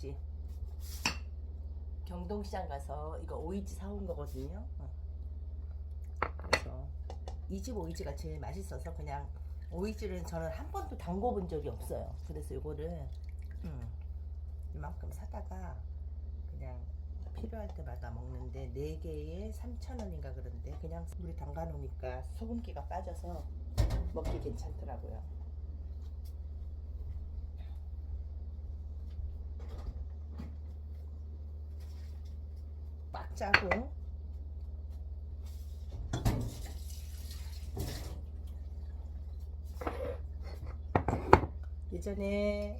오이지. 경동시장 가서 이거 오이지 사온 거거든요. 어. 그래서 이 집 오이지가 제일 맛있어서 그냥 오이지를 저는 한 번도 담궈본 적이 없어요. 그래서 이거를 음, 이만큼 사다가 그냥 필요할 때마다 먹는데 4개에 3,000원인가 그런데 그냥 물에 담가 놓으니까 소금기가 빠져서 먹기 괜찮더라고요. 짜고 예전에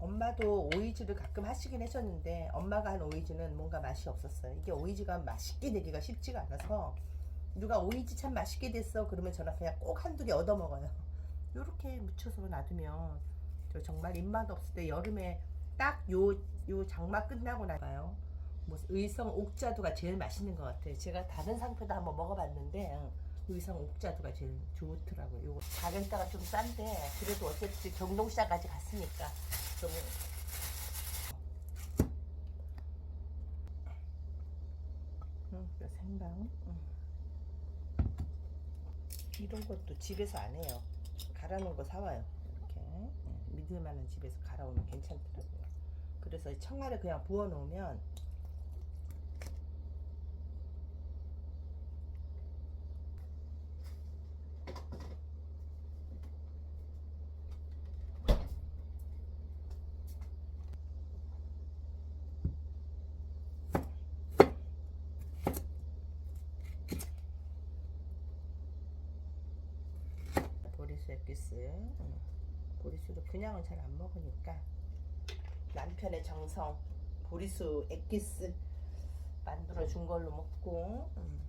엄마도 오이지를 가끔 하시긴 했었는데 엄마가 한 오이지는 뭔가 맛이 없었어요. 이게 오이지가 맛있게 되기가 쉽지가 않아서 누가 오이지 참 맛있게 됐어 그러면 저는 그냥 꼭 한두 개 얻어 먹어요. 이렇게 묻혀서 놔두면 저 정말 입맛 없을 때 여름에 딱 요 요 장마 끝나고 나가요. 뭐 의성 옥자두가 제일 맛있는 것 같아요. 제가 다른 상표도 한번 먹어봤는데 응, 의성 옥자두가 제일 좋더라고요. 요거 가격대가 좀 싼데 그래도 어쨌든 경동시장까지 갔으니까 좀 생강 응. 이런 것도 집에서 안 해요. 갈아 놓은 거 사와요. 믿을 만한 집에서 갈아오면 괜찮더라고요. 그래서 이 청아를 그냥 부어 놓으면 보리수 액기스 응. 보리수도 그냥은 잘 안 먹으니까 남편의 정성 보리수 액기스 만들어 준 걸로 먹고 음.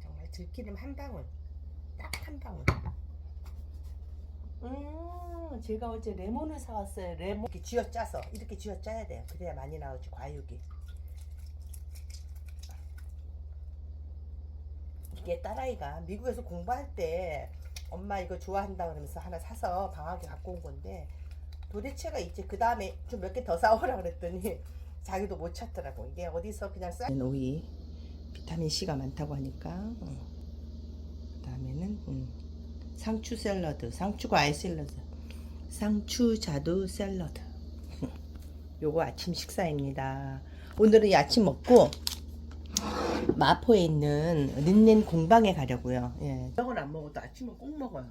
정말 들기름 한 방울 딱 한 방울. 음 제가 어제 레몬을 사왔어요 레몬. 이렇게 쥐어 짜서 이렇게 쥐어 짜야 돼요. 그래야 많이 나오지 과육이. 이게 딸아이가 미국에서 공부할 때 엄마 이거 좋아한다 그러면서 하나 사서 방학에 갖고 온 건데 도대체가 있지 그 다음에 좀 몇 개 더 사오라 그랬더니 자기도 못 찾더라고. 이게 어디서 그냥 쌀 오이 비타민 C가 많다고 하니까 그 다음에는 음, 상추 샐러드 상추 과일 샐러드. 상추 자두 샐러드. 요거 아침 식사입니다. 오늘은 이 아침 먹고 마포에 있는 린넨 공방에 가려고요. 예. 저걸 안 먹어도 아침은 꼭 먹어요.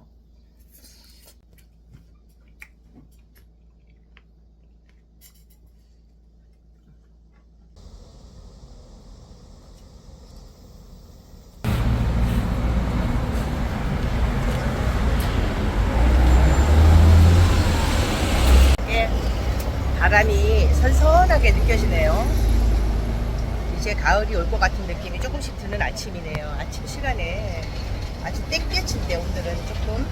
예, 바람이 선선하게 느껴지네요. 이제 가을이 올 것 같은 느낌이 조금씩 드는 아침이네요. 아침 시간에 아주 땡볕인데 오늘은 조금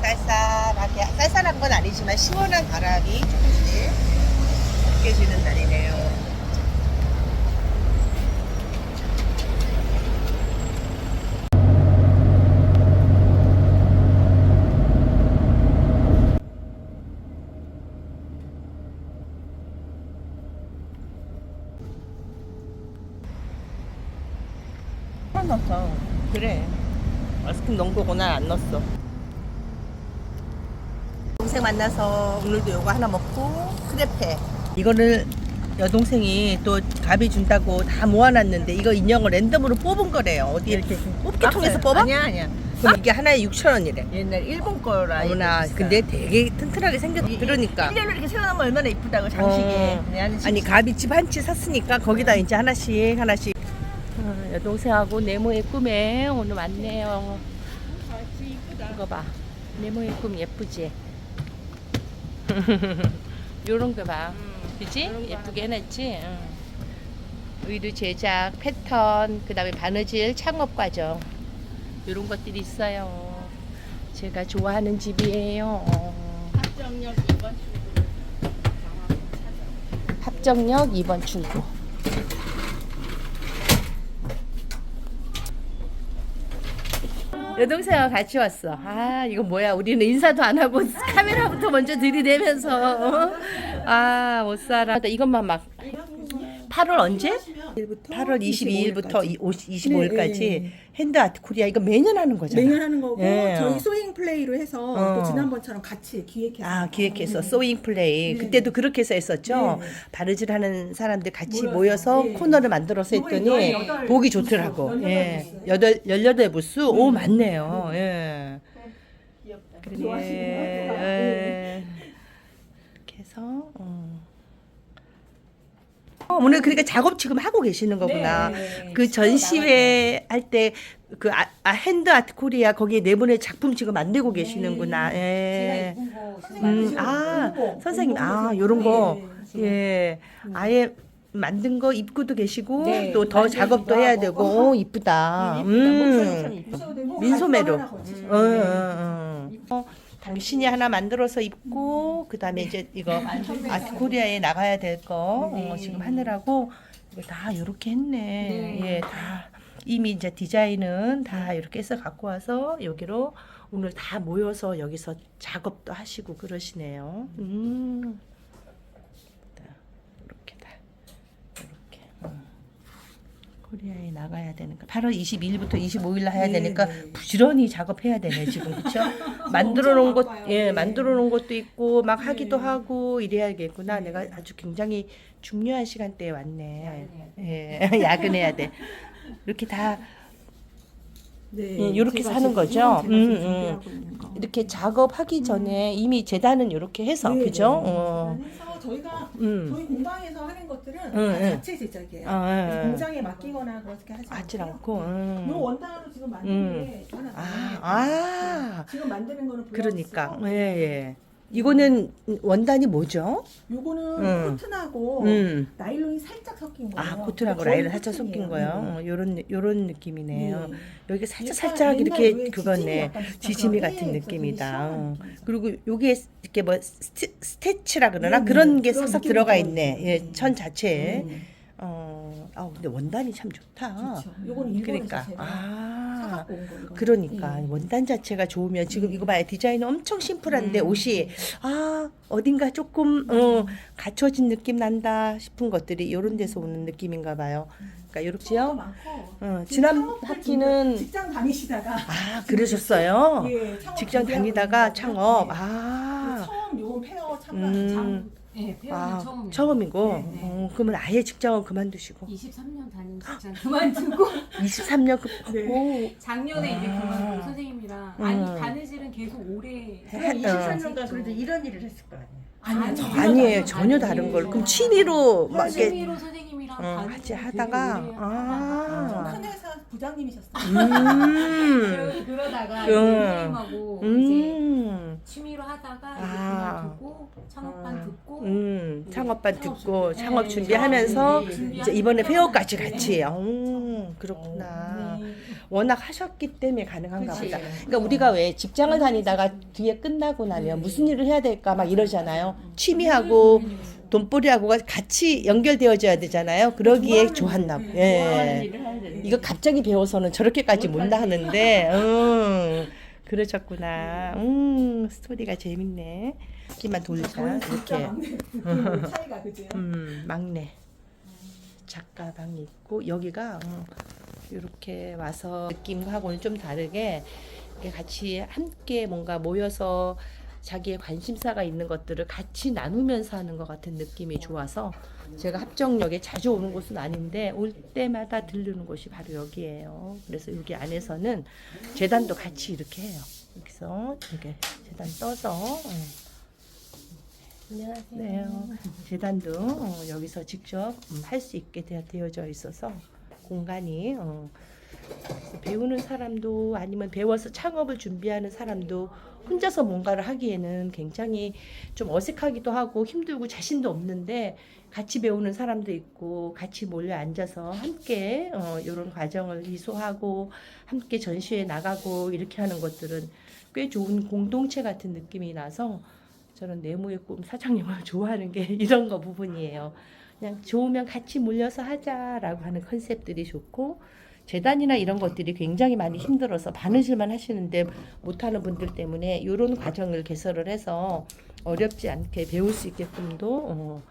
쌀쌀하게 쌀쌀한 건 아니지만 시원한 바람이 조금씩 느껴지는 날이네요. 안 넣었어. 그래. 거고 난안 넣었어. 동생 만나서 오늘도 요거 하나 먹고 크레페. 이거를 여동생이 또 갑이 준다고 다 모아놨는데 이거 인형을 랜덤으로 뽑은 거래요. 어디 이렇게 뽑기 통해서 뽑아? 아니야 아니야 그럼 이게 하나에 6천 원이래. 옛날 일본 거라 어머나. 근데 되게 튼튼하게 생겼. 그러니까. 1년을 이렇게 세워놓으면 얼마나 이쁘다고 장식에 어. 아니 진짜 가비집 한채 샀으니까 거기다 이제 하나씩 하나씩 어, 여동생하고 네모의 꿈에 오늘 왔네요 이거 봐. 네모의 꿈 예쁘지? 요런 거봐. 그지? 요런 거 예쁘게 해놨지? 응. 의류 제작 패턴 그 다음에 바느질 창업 과정. 요런 것들이 있어요. 제가 좋아하는 집이에요. 합정역 2번 합정역 2번 출구. 여동생하고 같이 왔어. 아 이거 뭐야? 우리는 인사도 안 하고 카메라부터 먼저 들이대면서 어? 아못 살아. 이것만 막 8월 언제? 8월 22일부터 25일까지 네, 네. 핸드 아트 코리아 이거 매년 하는 거잖아. 매년 하는 거고 예. 저희 소잉 플레이로 해서 어. 또 지난번처럼 같이 기획해서 아 기획해서 네. 소잉 플레이 네. 그때도 그렇게 해서 했었죠. 네. 바르질하는 사람들 같이 모여서, 모여서 네. 코너를 만들어서 요번에 했더니 열여덟 보기 좋더라고. 예. 여덟 열여덟 부스 오 맞네요. 예. 귀엽다. 그래. 좋아하시네요. 예. 이렇게 해서 어. 어, 오늘 그러니까 작업 지금 하고 계시는 거구나. 네. 그 전시회 할 때 그 아, 아, 핸드 아트 코리아 거기에 내보낼 작품 지금 만들고 계시는구나. 예. 음, 아, 선생님, 아, 요런 거. 예. 아예 만든 거 입고도 계시고 네, 또 더 만들기도 작업도 해야 하고. 되고 오, 이쁘다. 음. 음. 민소매로. 어, 어, 어. 어, 당신이 하나 만들어서 입고 그다음에 이제 이거 아트 코리아에 나가야 될거 어, 지금 하느라고 이거 다 이렇게 했네. 예, 다 이미 이제 디자인은 다 이렇게 해서 갖고 와서 여기로 오늘 다 모여서 여기서 작업도 하시고 그러시네요. 음. 이렇게 다 이렇게. 음. 코리아에 나가야 되니까 8월 22일부터 25일 날 해야 네, 되니까 네. 부지런히 작업해야 되네 지금 그렇죠? 만들어 놓은 것, 바빠요. 예, 네. 만들어 놓은 것도 있고 막 하기도 네. 하고 이래야겠구나. 네. 내가 아주 굉장히 중요한 시간대에 왔네. 예, 야근해야 돼. 이렇게 다 네, 예, 요렇게 제가 사는 지금 거죠? 제가 지금 음, 준비하고 있는 거. 이렇게 작업하기 전에 이미 재단은 이렇게 해서 네, 그죠? 네. 어. 그래서 저희가 음. 저희 공방에서 하는 것들은 응, 다 응. 자체 제작이에요. 아, 예. 공장에 맡기거나 그렇게 하지 하질 않고요. 않고. 네. 음. 요 원단으로 지금 만든 음. 게 하나 아, 더 아. 네. 지금 만드는 거는 그러니까. 블라우스고, 예, 예. 이거는 원단이 뭐죠? 요거는 음. 코튼하고 음. 나일론이 살짝 섞인 거예요. 아, 코트라고 거의 라인을 살짝 코튼이에요. 섞인 거요. 어, 요런 요런 느낌이네요. 네. 여기 살짝 약간 살짝 옛날 이렇게 왜 지짐이 그거네. 약간 비슷한 지짐이 그런 같은 게 느낌이다. 시원한 어. 느낌이죠. 그리고 요게 이렇게 뭐 스티, 스테치라 그러나 네, 그런 네. 게 그런 싹싹 들어가. 있네. 예, 네. 천 자체에. 음. 어, 아 근데 원단이 참 좋다. 그렇죠. 요거는 일본에서 그러니까 제가 아. 사갖고 온 거. 이거는. 그러니까 예. 원단 자체가 좋으면 지금 이거 봐요 디자인은 엄청 심플한데 음. 옷이 아 어딘가 조금 어, 갖춰진 느낌 난다 싶은 것들이 이런 데서 오는 느낌인가 봐요. 그러니까 수업도 이렇게요. 많고 어, 지금 지난 창업할 학기는 준비- 직장 다니시다가 아 그러셨어요. 예, 창업 직장 준비하고 다니다가 있는 창업. 예. 아. 처음 요번 페어 참가 음. 참 네, 배우는 아, 처음이에요. 처음이고 네, 네. 어, 그러면 아예 직장은 그만두시고 23년 다닌 직장 그만두고 23년 그 네. 오, 작년에 이제 아. 그만두고 선생님이랑 음. 아니 바느질은 계속 오래 해- 24년간 그래도 이런 일을 했을 거 아니에요. 아니, 전혀 아니에요. 전혀 다른 네. 걸 그럼 취미로 막 이렇게 취미로 선생님이랑 어, 바느질 같이 되게 하다가 오래 아. 좀큰 회사 부장님이셨어요. 음. 그러- 그러다가 음. 이제 선생님하고 이제 하다가 이제 아. 그만 두고 창업반 듣고 음, 창업반 창업 듣고 준비. 창업 네, 준비하면서 준비. 이제 이번에 네. 같이. 어, 그렇구나. 네. 워낙 하셨기 때문에 가능한가 그치. 보다. 그러니까 우리가 왜 직장을 다니다가 뒤에 끝나고 나면 무슨 일을 해야 될까 막 이러잖아요. 취미하고 돈벌이하고가 같이 연결되어져야 되잖아요. 그러기에 좋았나 봐. 좋아하는 예. 일을 해야 되는 이거 갑자기 배워서는 저렇게까지 못 하는데, 음, 그러셨구나. 음, 스토리가 재밌네. 끼만 돌자. 이렇게. 막내 차이가 그죠? 음, 막내. 작가방 있고, 여기가, 어, 이렇게 와서 느낌하고는 좀 다르게, 같이 함께 뭔가 모여서 자기의 관심사가 있는 것들을 같이 나누면서 하는 것 같은 느낌이 좋아서 제가 합정역에 자주 오는 곳은 아닌데 올 때마다 들르는 곳이 바로 여기예요. 그래서 여기 안에서는 재단도 같이 이렇게 해요. 여기서 이렇게 재단 떠서 어. 안녕하세요. 재단도 어, 여기서 직접 할 수 있게 되- 되어져 있어서 공간이 어, 배우는 사람도 아니면 배워서 창업을 준비하는 사람도 혼자서 뭔가를 하기에는 굉장히 좀 어색하기도 하고 힘들고 자신도 없는데 같이 배우는 사람도 있고 같이 몰려 앉아서 함께 어, 이런 과정을 이수하고 함께 전시회 나가고 이렇게 하는 것들은 꽤 좋은 공동체 같은 느낌이 나서 저는 네모의 꿈 사장님을 좋아하는 게 이런 거 부분이에요. 그냥 좋으면 같이 몰려서 하자라고 하는 컨셉들이 좋고 재단이나 이런 것들이 굉장히 많이 힘들어서 바느질만 하시는데 못하는 분들 때문에 이런 과정을 개설을 해서 어렵지 않게 배울 수 있게끔도 어,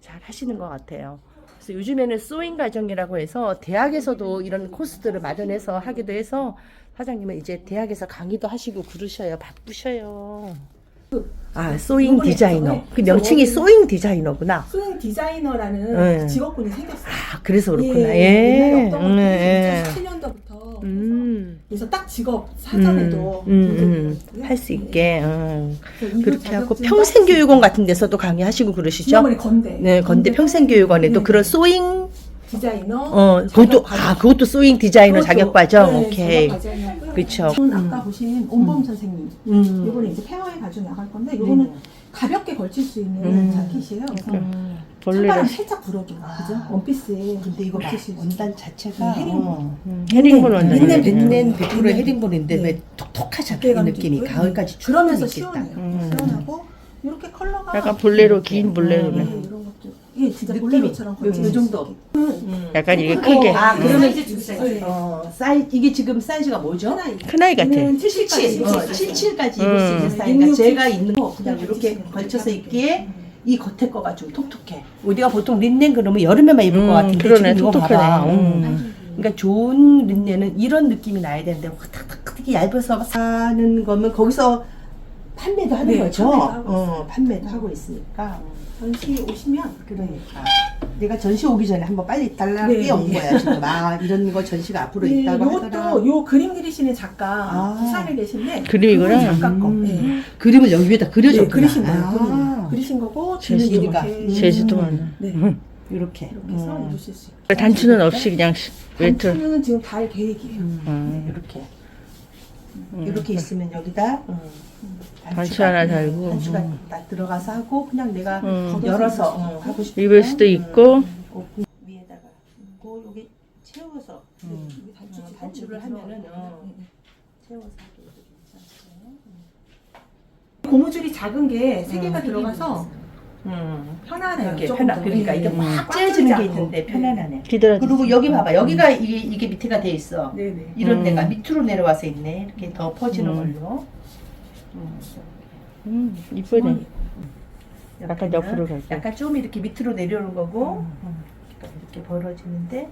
잘 하시는 것 같아요. 그래서 요즘에는 소잉 과정이라고 해서 대학에서도 이런 코스들을 마련해서 하기도 해서 사장님은 이제 대학에서 강의도 하시고 그러셔요. 바쁘셔요. 아, 소잉 디자이너. 그 명칭이 소잉 디자이너구나. 수능 디자이너라는 네. 직업군이 생겼어요. 아, 그래서 그렇구나. 예, 예. 옛날에 없던 음, 것들이 예. 2017년도부터 음. 그래서 딱 직업 사전에도 음, 음, 음. 할 수 있게 음. 그렇게 하고 평생교육원 같은 데서도 강의하시고 그러시죠? 지난번에 건대 네, 건대 평생교육원에도 네. 그런 소잉 디자이너 어, 그것도 아, 그것도 소잉 디자이너 그것도, 자격 과정. 네, 오케이. 자격 과정이었고요. 그쵸. 저는 아까 보신 온범 선생님 음. 이거는 이제 페어에 가지고 나갈 건데 이거는 네. 가볍게 걸칠 수 있는 음. 자켓이에요. 그래서 음. 찬바람 살짝. 그죠? 아. 원피스에 근데 이거 수 있어요. 원단 자체가 네, 헤링본. 어, 음, 헤링본 원단. 린넨 린넨 100% 100% 헤링본인데 네. 왜 톡톡하잖아. 이 느낌이. 가을까지 그러면서. 시원해요. 음. 시원하고 이렇게 컬러가 약간 볼레로. 긴 볼레로네. 네, 이게 진짜 느낌이 볼레로처럼 요수 정도. 음. 약간 이게 어, 크게. 아, 그러면 그러면 이제 주세요. 네. 어, 사이 이게 지금 사이즈가 뭐죠? 큰아이 같아. 77, 어, 77까지 입을 수 있는 음. 사이즈가 66, 제가 있는 거 그냥 이렇게 걸쳐서. 입기에 이 겉에 거가 좀 톡톡해. 우리가 보통 린넨 그러면 여름에만 입을 것 음, 같은데 그러네. 지금 이거 톡톡하네. 봐봐. 음. 음. 그러니까 좋은 린넨은 이런 느낌이 나야 되는데 탁탁 특히 얇아서 사는 거면 거기서 판매도 하는 네, 거죠. 판매도 하고 어, 판매도 하고 있으니까. 전시 오시면 그러니까 내가 전시 오기 전에 한번 빨리 달라 네, 뛰어온 네. 거야 지금. 아 이런 거 전시가 앞으로 네, 있다고 하더라. 이것도 요 그림 그리시는 작가 아. 부산에 계신데 그림이구나. 그분 작가 거. 음. 네. 그림을 여기 위에다 그려줬구나. 네, 그리신 거예요. 아. 그리신 거고 제주도. 이렇게 음. 제주도 많아. 네. 이렇게. 이렇게 해서 음. 입으실 수 있게. 단추는 없이 그냥 시- 외투. 단추는 지금 달 계획이에요. 음. 이렇게. 음. 이렇게 있으면 여기다 음, 단추 하나 달고. 단추가 음. 딱 들어가서 하고 그냥 내가 음. 열어서 음, 하고 싶을 입을 때, 수도 음, 있고. 음, 오픈 위에다가 고 여기 채워서 음. 여기 단추 어, 단추를 하면은. 어. 채워서. 고무줄이 작은 게세 음, 개가 세 들어가서 음. 편안해요. 이렇게 조금 더. 그러니까 네, 이게 네. 막꽉 째지는 게 있는데. 편안하네. 기다려. 그리고 여기 봐봐 여기가 이게 이게 밑에가 돼 있어. 네, 네. 이런 음. 데가 밑으로 내려와서 있네. 이렇게 더 퍼지는 음. 걸로. 음. 음, 이쁘네. 약간 옆에는 옆으로 갈게. 약간 좀 이렇게 밑으로 내려오는 거고 음. 이렇게 벌어지는데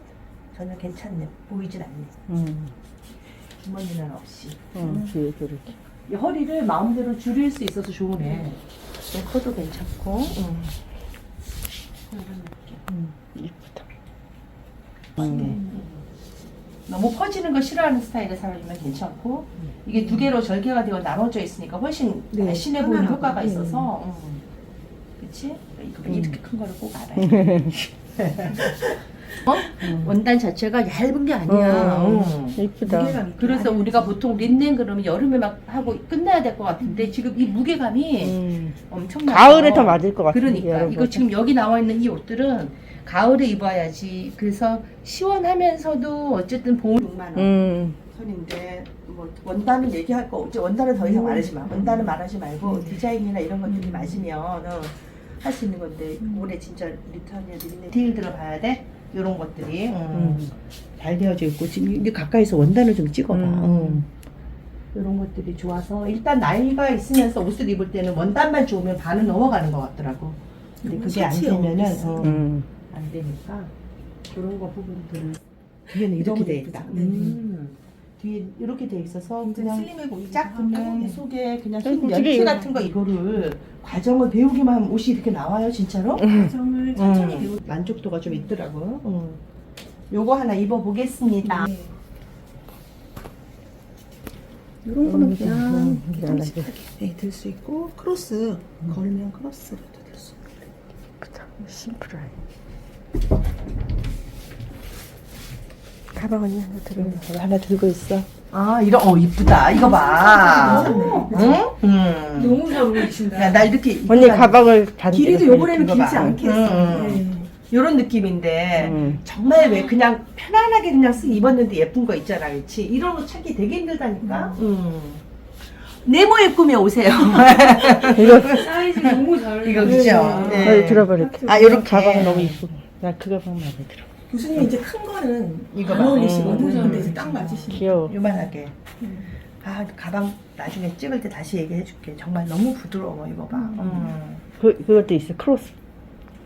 전혀 괜찮네. 보이진 않네. 음. 주머니는 없이. 음, 뒤에 그렇게. 이 허리를 마음대로 줄일 수 있어서 좋으네. 이 커도 괜찮고. 음. 음, 이쁘다. 음. 너무 퍼지는 거 싫어하는 스타일의 사람이면 괜찮고 이게 두 개로 절개가 되어 나눠져 있으니까 훨씬 네, 날씬해 보이는 편안하고. 효과가 네. 있어서 음. 그치? 이거 음. 이렇게 큰 거를 꼭 알아야 어? 원단 자체가 얇은 게 아니야 음. 음. 이쁘다. 무게감이 그래서 우리가 보통 린넨 그러면 여름에 막 하고 끝나야 될 것 같은데 지금 이 무게감이 음. 엄청나 가을에 더 맞을 것 같은데. 그러니까 이거. 지금 여기 나와 있는 이 옷들은 가을에 입어야지 그래서 시원하면서도 어쨌든 봄 6만 원 음. 선인데 뭐 원단은 얘기할 거 없지 원단은 더 이상 음. 말하지 마 원단은 말하지 말고 음. 디자인이나 이런 것들이 음. 맞으면 어, 할 수 있는 건데 음. 올해 진짜 린넨 딜 들어봐야 돼 이런 것들이 음. 음. 잘 되어져 있고 지금 이제 가까이서 원단을 좀 찍어봐 음. 이런 것들이 좋아서 일단 나이가 있으면서 옷을 입을 때는 원단만 좋으면 반은 넘어가는 것 같더라고 근데 그게 안. 되면은 어, 음. 안 되니까 그런 거 부분들은 뒤에는 이렇게 돼? 있다. 음. 뒤에 이렇게 돼 있어서 그냥 슬림해 보이기도 하고. 붙는 네. 속에 그냥 면티 이거- 같은 거 이거를 과정을 배우기만 하면 옷이 이렇게 나와요 진짜로? 과정을 천천히 음. 배우. 만족도가 좀 있더라고요. 음. 요거 하나 입어보겠습니다. 네. 이런 거는 그냥 음, 깜찍하게 네, 들수 있고 크로스 걸면 크로스로도 될수 있고. 심플하게. 가방 언니 하나 들어. 하나 들고 있어. 아 이런 어 이쁘다. 이거 봐. 응? 음. 너무 잘 어울리신다. 야, 나 이렇게 언니 가방을 반 길이도 요번에는 이거 길지 봐. 않게 음. 음. 네. 이런 느낌인데 음. 정말 왜 그냥 편안하게 그냥 쓱 입었는데 예쁜 거 있잖아, 그렇지? 이런 거 찾기 되게 힘들다니까. 음. 네모의 꿈에 오세요. 이거 사이즈 너무 잘 이거 네. 그죠? 거기 들어버릴게. 아, 요렇게. 가방 너무 이쁘고. 나 그 가방 마음에 들어. 교수님 이제 큰 거는 이거 안 봐. 어울리시거든. 음. 근데 이제 딱 맞으시네. 귀여워. 요만하게. 아 가방 나중에 찍을 때 다시 얘기해 줄게. 정말 너무 부드러워 이거 봐. 음. 그 그것도 있어 크로스.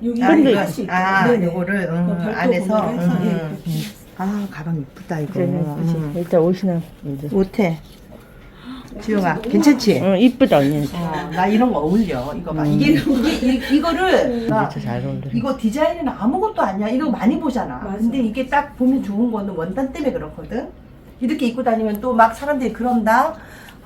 여기 아, 이거 있게. 아 네네. 요거를 이거 음, 별도 안에서 구매를 해서, 예, 음. 그렇게. 아 가방 이쁘다 이거. 그치. 음. 일단 옷이나 이제. 못해. 지용아 괜찮지? 어 이쁘다 언니. 어, 나 이런 거 어울려. 이거 봐. 음. 이게 이게 이, 이거를 나 진짜 잘 어울려. 이거 디자인은 아무것도 아니야. 이거 많이 보잖아. 맞아. 근데 이게 딱 보면 좋은 거는 원단 때문에 그렇거든. 이렇게 입고 다니면 또 막 사람들이 그런다.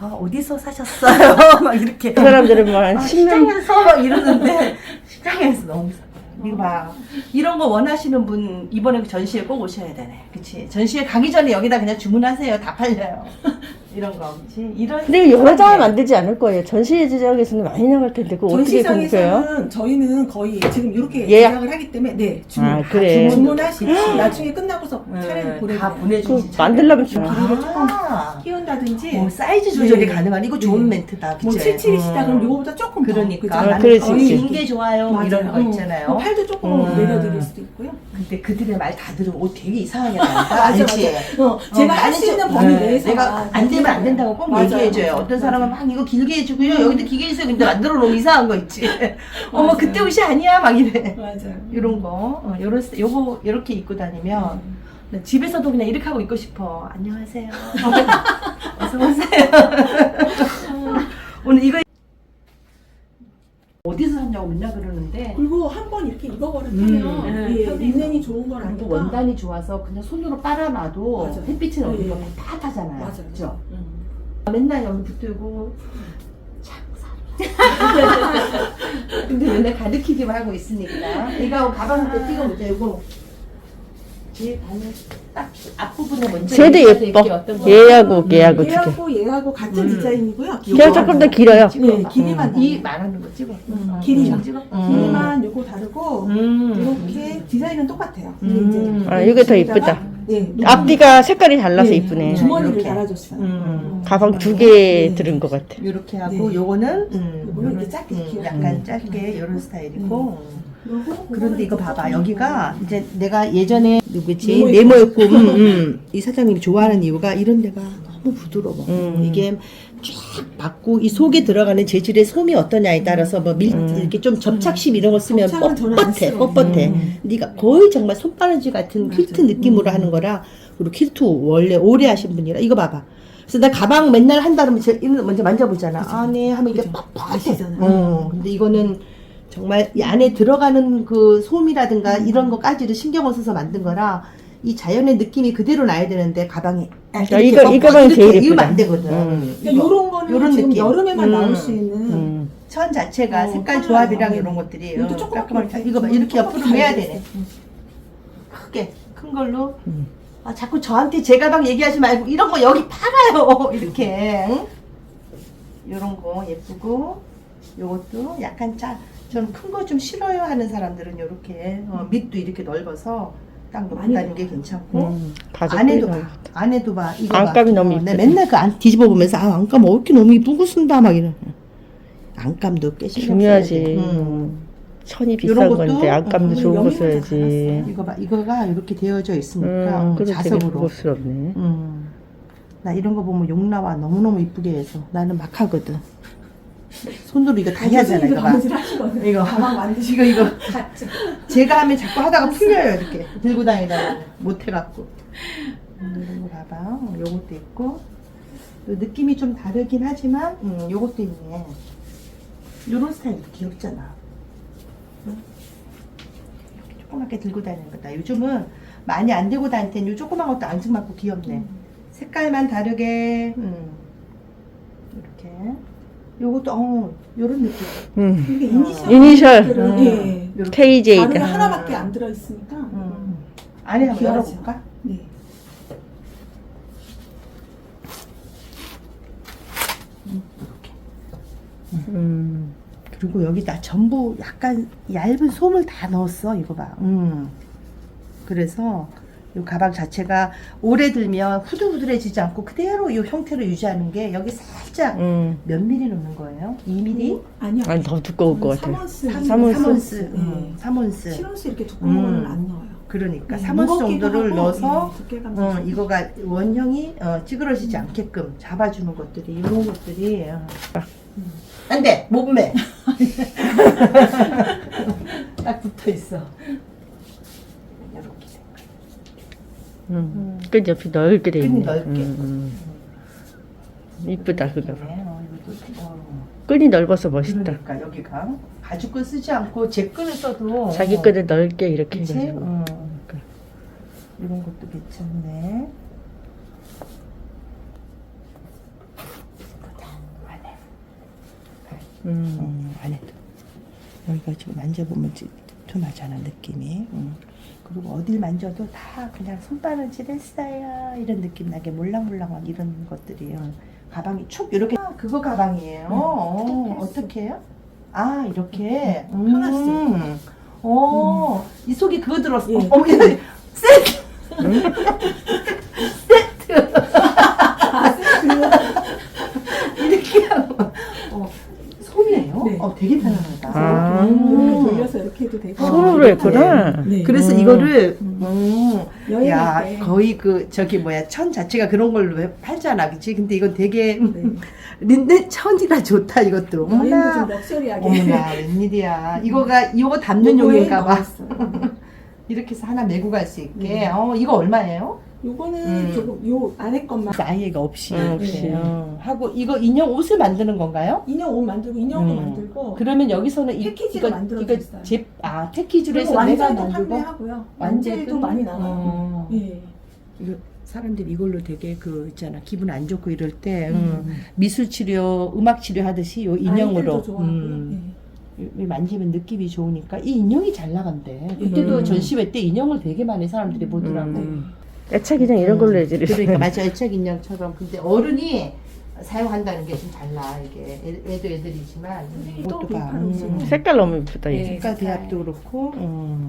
아, 어디서 사셨어요? 막 이렇게. 그 사람들은 막 아, 10년 시장에서 막 이러는데 시장에서 너무 사. 이거 봐. 이런 거 원하시는 분 이번에 그 전시회 꼭 오셔야 되네. 그치? 전시회 가기 전에 여기다 그냥 주문하세요. 다 팔려요. 이런 거. 그치? 이런. 근데 이거 여러 장게 만들지 않을 거예요. 전시 제작에서는 많이 나갈 텐데 그거 어떻게 공개해요? 전시장에서는 저희는 거의 지금 이렇게 예약. 예약을 하기 때문에 네 주문 아 그래. 주문하시고 나중에 끝나고서 차례를 네, 보내드려요. 다그 보내주시 만들려면 좀 길이를 조금 아. 키운다든지 뭐 사이즈 조절이 네. 가능한 이거 좋은 네. 멘트다. 뭐 그치? 77이시다 음. 그럼 요거보다 조금 더 그러니까 그죠? 아, 나는 그럴 수 거의 있지. 긴게 좋아요 뭐 이런 거 맞아요. 있잖아요. 뭐 팔도 조금 음. 내려드릴 수도 있고요. 근데 그들의 말 다 들으면 옷 되게 이상하게 나온다. 맞아, 알지? 어, 제가 할 나는 수 있는 좀- 범위 네, 내에서 내가 안 되면 안 된다고 꼭 맞아요, 얘기해줘요. 맞아요. 어떤 사람은 막 이거 길게 해주고요. 여기도 길게 해주세요. 근데 만들어 놓으면 이상한 거 있지. 어머. 그때 옷이 아니야 막 이래. 맞아요. 이런 거, 어, 요런 스- 요거 이렇게 입고 다니면 나 집에서도 그냥 이렇게 하고 입고 싶어. 안녕하세요. 어서 오세요. 오늘 이거 어디서 샀냐고 맨날 그러는데 그리고 한 번 이렇게 입어버리면 음, 예, 네. 리넨이 좋은 그리고 거라니까 원단이 좋아서 그냥 손으로 빨아놔도 맞아. 햇빛은 없는 예. 타잖아요. 맞아요. 그죠? 음. 맨날 여기 붙들고. 근데 맨날 가르치기만 하고 있으니까. 이거 가방한테 띄워보자. 이거 제 반은 딱 앞부분에 먼저 쟤도 예뻐. 이렇게 어떤 거. 얘하고 얘하고 두 개. 얘하고 얘하고 같은 음. 디자인이고요. 걔가 조금 더 길어요. 네, 길이만 이 다르고. 말하는 거 찍어. 음, 어, 길이만. 찍어. 길이만 요거 다르고 음. 이렇게 디자인은 똑같아요. 음. 근데 이제 아, 이게 더 이쁘다. 네, 앞뒤가 색깔이 달라서 네, 이쁘네. 주머니를 이렇게. 달아줬어요. 음. 가방 두 개 네. 들은 것 같아. 이렇게 하고 네. 요거는 음, 요거는 이제 짧게 음. 약간 음. 짧게 이런 스타일이고 요거, 그런데 이거 봐봐 여기가 이제 내가 예전에 누구지 네모였고. 음, 음. 이 사장님이 좋아하는 이유가 이런 데가 너무 부드러워 음. 이게 쫙 받고 이 속에 들어가는 재질의 솜이 어떠냐에 따라서 뭐 밀, 음. 이렇게 좀 접착심 이런 거 쓰면 접착은 저는 안 뻣뻣해 써요. 뻣뻣해 음. 네가 거의 정말 손바느질 같은 퀼트. 느낌으로 음. 하는 거라 그리고 퀼트 원래 오래 하신 분이라 이거 봐봐 그래서 나 가방 맨날 한다 그러면 제일 먼저 만져보잖아 그죠. 아네 하면 이게. 뻣뻣해. 어, 근데 이거는 정말 이 안에 들어가는 그 솜이라든가 이런 거까지도 신경을 써서 만든 거라 이 자연의 느낌이 그대로 나야 되는데 가방에 아, 야, 이거- 이 가방이 제일 예쁘다. 안 되거든. 음. 그러니까 요런 거는 요런 지금 느낌. 여름에만 음. 나올 수 있는 음. 천 자체가 어, 색깔. 조합이랑 네. 이런 것들이 이것도 어, 깔끔하게 이렇게 이거 봐 이렇게 옆으로 매야 잘 되네. 음. 크게 큰 걸로. 음. 아 자꾸 저한테 제 가방 얘기하지 말고 이런 거 여기 팔아요 이렇게. 응? 이런 거 예쁘고 요것도 약간 짜. 저는 큰 거 좀 싫어요 하는 사람들은 이렇게 어, 밑도 이렇게 넓어서 딱 많이 다니는 게 들어가요. 괜찮고 음. 가죽 안에도. 봐 안에도 봐 이거 안감이 봐. 너무 어, 내 이쁘다. 맨날 그 안 뒤집어 보면서 아 안감 어 이렇게 너무 이쁘고 쓴다 막 이런 안감도 꽤 신경 중요하지. 써야 돼. 음. 천이 요런 비싼 것도? 건데 안감도 어, 좋은 거잘 써야지. 이거 봐 이거가 이렇게 되어져 있으니까 음, 어, 그래도 되게 자석으로 고급스럽네. 음. 나 이런 거 보면 욕 나와 너무 너무 이쁘게 해서 나는 막 하거든 손으로 이거 다 해야 교수님도 이거 봐. 이거. 가방 만드시고. 이거 이거. 제가 하면 자꾸 하다가 풀려요 이렇게. 들고 다니다가. 못 해갖고. 음, 이런 거 봐봐. 어, 요것도 있고. 또 느낌이 좀 다르긴 하지만 음, 요것도 있네. 요런 스타일도 귀엽잖아. 응? 이렇게 조그맣게 들고 다니는 거다. 요즘은 많이 안 들고 다닐 땐요 조그만 것도 앙증맞고 귀엽네. 색깔만 다르게 음. 요것도 어 요런 느낌 음. 이게 이니셜 이니셜. 들은, 음. 예. 요렇게 KJ다. 단어가 하나밖에 안 들어 있으니까 음. 안에 한번 귀하죠. 열어볼까? 네. 음. 그리고 여기다 전부 약간 얇은 솜을 다 넣었어. 이거 봐. 음. 그래서 이 가방 자체가 오래 들면 후들후들해지지 않고 그대로 이 형태로 유지하는 게 여기 살짝 음. 몇 미리 넣는 거예요? 2미리? 아니요. 아니 더 두꺼울 것 같아. 3원스. 삼- 삼온스? 삼온스. 네. 음, 삼온스. 7원스 이렇게 두꺼운 음. 거는 안 넣어요. 그러니까 네, 3원스 무겁기도 정도를 하고, 넣어서 예, 어, 좀- 이거가 원형이 어, 찌그러지지 않게끔 잡아주는 것들이 이런 것들이 어. 안돼 몸매 딱 붙어 있어 이렇게 음. 끝 옆이 넓게 돼 있네. 넓게. 음, 음. 이쁘다 그거. 네, 어, 이것도, 어. 끈이 넓어서 멋있다. 그러니까 여기가 가죽 끈 쓰지 않고 제 끈을 써도 자기 어, 끈을 넓게 이렇게 그치? 해가지고. 어. 이런 것도 괜찮네. 음. 음, 안에도 여기가 지금 만져보면 tumtum하잖아 느낌이. 음. 그리고 어딜 만져도 다 그냥 손바느질 했어요 이런 느낌 나게 몰랑몰랑한 이런 것들이에요. 가방이 쭉 이렇게 아, 그거 가방이에요. 어, 어떻게 해요? 아 이렇게 음. 하나씩. 어, 이 속에 그거 들었어. 예. 어머, 이거 세트. 세트. 이렇게 하는 거. 어, 솜이에요? 네. 어, 되게 편안하다. 아. 음. 이렇게 돌려서 이렇게 해도 되고 손으로 했구나. 네. 그래서 음. 이거를 음, 여행할 야 때. 거의 그 저기 뭐야 천 자체가 그런 걸로 왜 팔잖아, 그치? 근데 이건 되게 네. 린넨 천이라 좋다 이것도. 여행도 어머나, 좀 럭셔리하게 어머나 웬일이야. 이거가 이거 담는 요거에 용인가 봐. 이렇게 해서 하나 메고 갈 수 있게. 네. 어, 이거 얼마예요? 요거는 음. 조금 요 안에 것만 아이가 없이. 음, 없이. 어, 하고 이거 인형 옷을 만드는 건가요? 인형 옷 만들고 인형도 음. 만들고 그러면 여기서는 이, 패키지로 이거 만들어져 이거 있어요. 제, 아 패키지로 그리고 해서 내가 완제도 만들고 판매하고요. 완제도 많이 나와요. 어. 예. 이거 사람들이 이걸로 되게 그 있잖아 기분 안 좋고 이럴 때 음. 음, 미술 치료, 음악 치료 하듯이 요 인형으로 아이들도 좋아하고요. 음, 예. 이- 이 만지면 느낌이 좋으니까 이 인형이 잘 나간대. 그때도 음. 전시회 때 인형을 되게 많이 사람들이 보더라고. 음. 애착 그냥 이런 걸로 해지. 그러니까 맞아 애착 인형처럼 근데 어른이 사용한다는 게 좀 달라 이게 애- 애도 애들이지만 봐. 비판을 쓰고. 색깔 너무 이쁘다 네. 이게. 색깔 대합도 그렇고 음,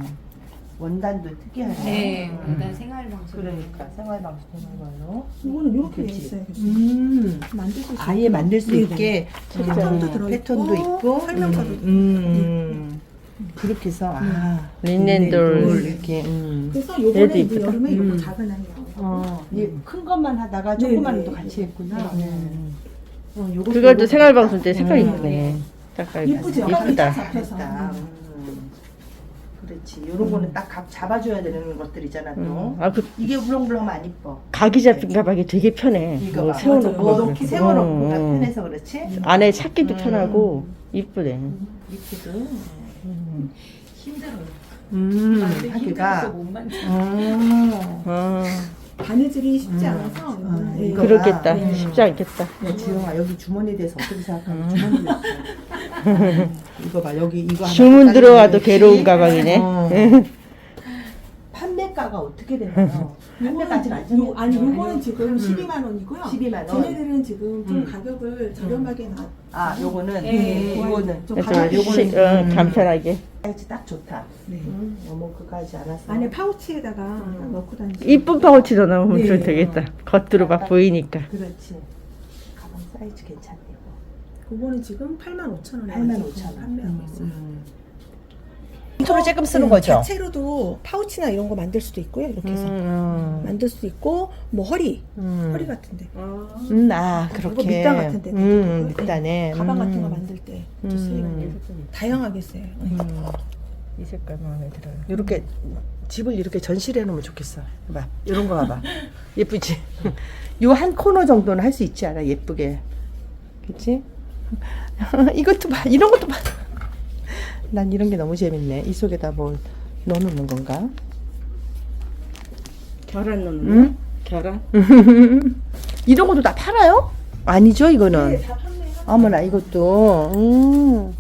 원단도 특이하네. 네, 음. 일단 생활 방식. 그러니까 생활 방식 되는 걸로. 이거는 이렇게 돼 그치. 있어요. 그래서 음. 만들 수 있어요. 아예 만들 수 네네. 있게 패턴도 음, 들어있고, 패턴도 있고 설명서도 음, 음. 그렇게 해서 아 린넨돌 린넨 돌 이렇게 음. 그래서 얘도 요번에 이제 이쁘다. 여름에 음. 요거 작은 아이 나오고 어, 이큰 것만 하다가 네네. 조그만도 같이 했구나. 네. 음. 어, 요것도 그것도 요것도 생활 방송 때 색깔 음. 이쁘네. 색깔 이쁘죠? 이쁘다. 잡혀서. 음. 그렇지. 요런 거는 딱 각 잡아줘야 되는 것들이잖아 또. 음. 아 그 이게 울렁불렁하면 안 이뻐. 각이 잡힌 가방이 되게 편해. 이거 뭐 봐. 세워놓고 맞아. 뭐막 이렇게 그렇게. 세워놓고 다 음, 음. 편해서 그렇지. 안에 찾기도 음. 편하고 이쁘네. 이쁘도. 힘들어요. 음, 힘들어서 하기가. 못 만져. 음. 아, 바느질이 쉽지 음. 않아서 음. 예. 이거 그렇겠다. 음. 쉽지 않겠다. 야, 지영아, 여기 주머니에 대해서 어떻게 생각하니? 음. 주머니. 이거 봐, 여기 이거 하나 주문 딱 들어와도 괴로운? 가방이네. 어. 판매가가 어떻게 되나요? 판매까지는 안 요, 아니? 요거는 지금 음. 12만 원이고요. 12만 원. 쟤네들은 지금 좀 음. 가격을 저렴하게 나. 아, 요거는 네. 이거는 좀 가격이 시- 요거는 어, 음. 간편하게. 사이즈 딱 좋다. 네. 음, 너무 그거하지 않아서. 안에 파우치에다가 음. 넣고 다니시. 이쁜 파우치도 넣으면 네. 좀 되겠다. 겉으로 막 보이니까. 그렇지. 가방 사이즈 괜찮네. 이거. 그거는 지금 8만 5천 원에 8만 5천 원. 판매하고 있어요. 손으로 조금 쓰는 네, 거죠? 자체로도 파우치나 이런 거 만들 수도 있고요. 이렇게 해서 음, 만들 수도 있고 뭐 허리, 음. 허리 같은데 음, 아, 그리고 그렇게. 밑단 같은 데도 음, 밑단에. 가방 음. 같은 거 만들 때 음. 쓰이는 다양하게 써요. 네. 음. 이 색깔 마음에 들어요. 이렇게 집을 이렇게 전시를 해놓으면 좋겠어. 봐, 이런 거 봐봐. 예쁘지? 요 한 코너 정도는 할 수 있지 않아? 예쁘게. 그치? 이것도 봐, 이런 것도 봐. 난 이런 게 너무 재밌네. 이 속에다 뭘 넣어놓는 건가? 계란 넣는 응? 계란? 이런 것도 다 팔아요? 아니죠, 이거는. 네, 어머나 이것도 음.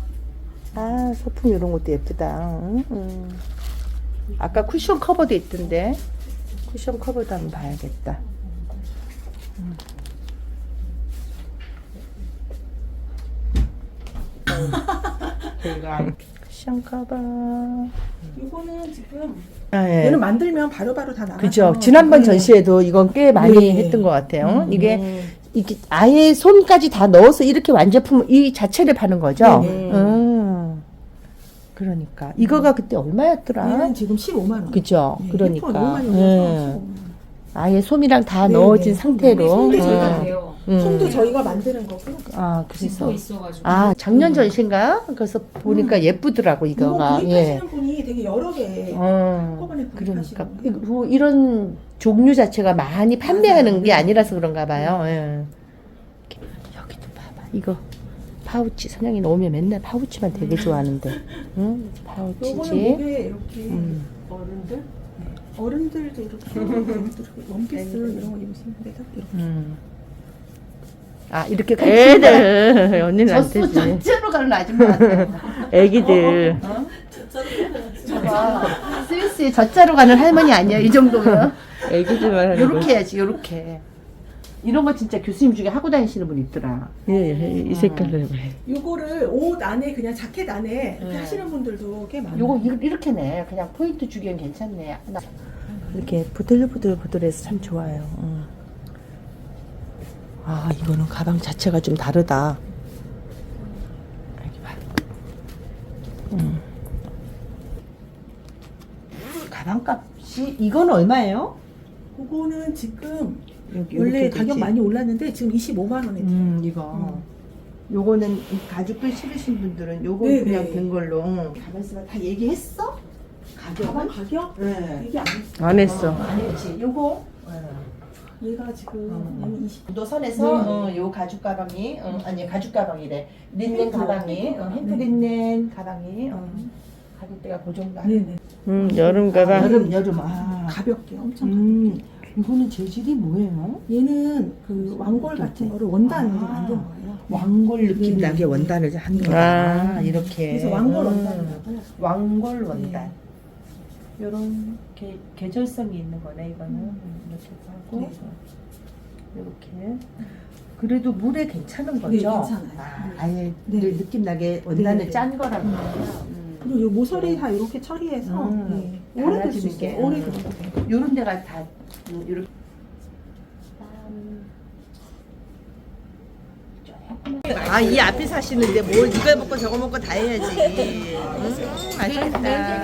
아 소품 이런 것도 예쁘다 음, 음. 아까 쿠션 커버도 있던데 쿠션 커버도 한번 봐야겠다 음. 쿠션 커버 이거는 지금 아, 예. 얘는 만들면 바로바로 다 나가서 그죠 지난번 네. 전시회도 이건 꽤 많이 네. 했던 것 같아요 음. 이게 이게 아예 손까지 다 넣어서 이렇게 완제품 이 자체를 파는 거죠. 네네. 음. 그러니까 이거가 그때 얼마였더라? 얘는 지금 15만 원. 그죠? 네, 그러니까 핸드폰 너무 많이 올려서 예. 15만 원. 아예 솜이랑 다 네, 넣어진 네. 상태로. 손도 손도 저희가 음. 돼요. 음. 손도 저희가 만드는 거고. 아 그래서 있어가지고. 아 작년 전신가? 그래서 보니까 예쁘더라고 이거 이거가. 예. 구입하시는 분이 되게 여러 개 어. 한꺼번에 그러니까 뭐 이런 종류 자체가 많이 판매하는 게 아니라서 그런가 봐요. 예. 여기도 봐봐. 이거 파우치 선영이 오면 맨날 파우치만 되게 좋아하는데. 응? 요거는 파우치지. 목에 이렇게 음. 어른들? 어른들도 이렇게 이렇게 원피스 이런 거 입으시면 데다 이렇게 음. 아 이렇게 애들 언니는 안 되지. 전체로 가는 아줌마 같아. 애기들. 저봐. 스위스에 젖자로 가는 할머니 아니야 이 정도면? 애기들만 하는 요렇게 해야지 요렇게. 이런 거 진짜 교수님 중에 하고 다니시는 분 있더라. 예, 예, 이 색깔로 해봐요. 요거를 옷 안에 그냥 자켓 안에 이렇게 네. 하시는 분들도 꽤 많아요. 요거 이- 이렇게네. 그냥 포인트 주기엔 괜찮네. 나 이렇게 부들부들부들해서 참 좋아요. 음. 아 이거는 가방 자체가 좀 다르다. 여기 봐. 음. 가방값이 이건 얼마예요? 그거는 지금 여기 원래 이렇게 가격 되지? 많이 올랐는데 지금 25만 원에 음 이거. 요거는 이 가죽들 싫으신 분들은 요거 네, 그냥 네. 된 걸로. 가만 있어봐. 다 얘기했어? 가방 가격은? 가격 네. 얘기 안 했어. 안 했어. 안 했지. 요거. 얘가 지금 음. 얘는 20. 도선에서 네. 어, 요 가죽 가방이 어, 아니 가죽 가방이래 린넨 햄프, 가방이 햄프. 어, 네. 린넨 가방이 어, 가격대가 그 정도 하는 네네. 음 여름 가방. 여름 여름 아 가볍게 엄청. 음 이거는 재질이 뭐예요? 얘는 그 왕골 같은 거를 원단으로 아. 만든 거예요. 왕골 느낌 네. 나게 원단을 한 거다 아. 이렇게 그래서 왕골 음. 원단이라고. 왕골 원단 네. 요런 게, 계절성이 있는 거네 이거는 음. 이렇게 하고 네. 이렇게 그래도 물에 괜찮은 거죠? 네, 괜찮아요. 아, 네. 아예 네. 느낌 나게 원단을 네, 네. 짠 거라고 음. 그리고 요 모서리 다 이렇게 처리해서 음. 네. 오래 될수 달라지는 게, 있어요. 오래 음. 들어도 돼요. 요런 데가 다 음, 이렇게 아 이 앞에 사시는데 뭘 이걸 먹고 저거 먹고 다 해야지. 음, 맛있겠다.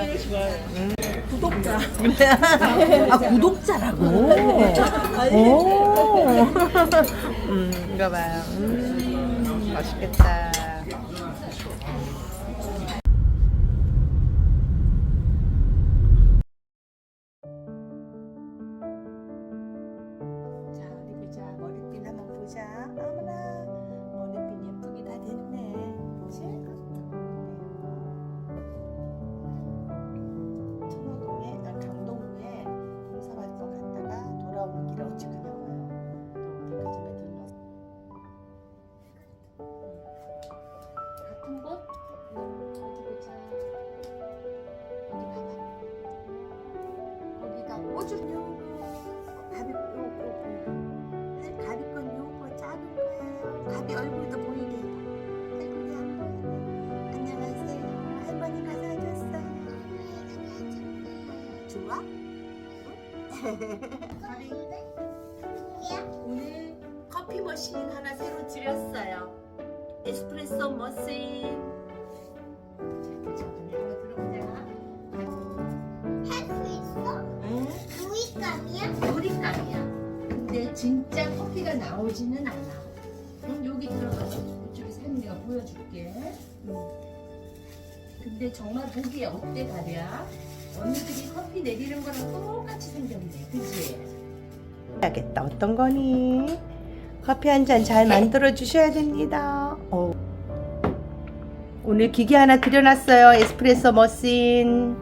구독자. 아 구독자라고. 오. 음 이거 봐요. 음, 맛있겠다. 오늘 커피 머신 하나 새로 드렸어요. 에스프레소 머신. 자, 자, 한번 들어보자. 할 수 있어? 응? 우익감이야? 요리감이야. 근데 진짜 커피가 나오지는 않아. 그럼 여기 들어가서 이쪽에서 하는 내가 보여줄게. 응. 근데 정말 보기에 어때 가랴? 언니들이 커피 내리는 거랑 똑같이 생겼네. 그지? 해야겠다. 어떤 거니? 커피 한 잔 잘 만들어 주셔야 됩니다. 어. 오늘 기계 하나 들여놨어요. 에스프레소 머신.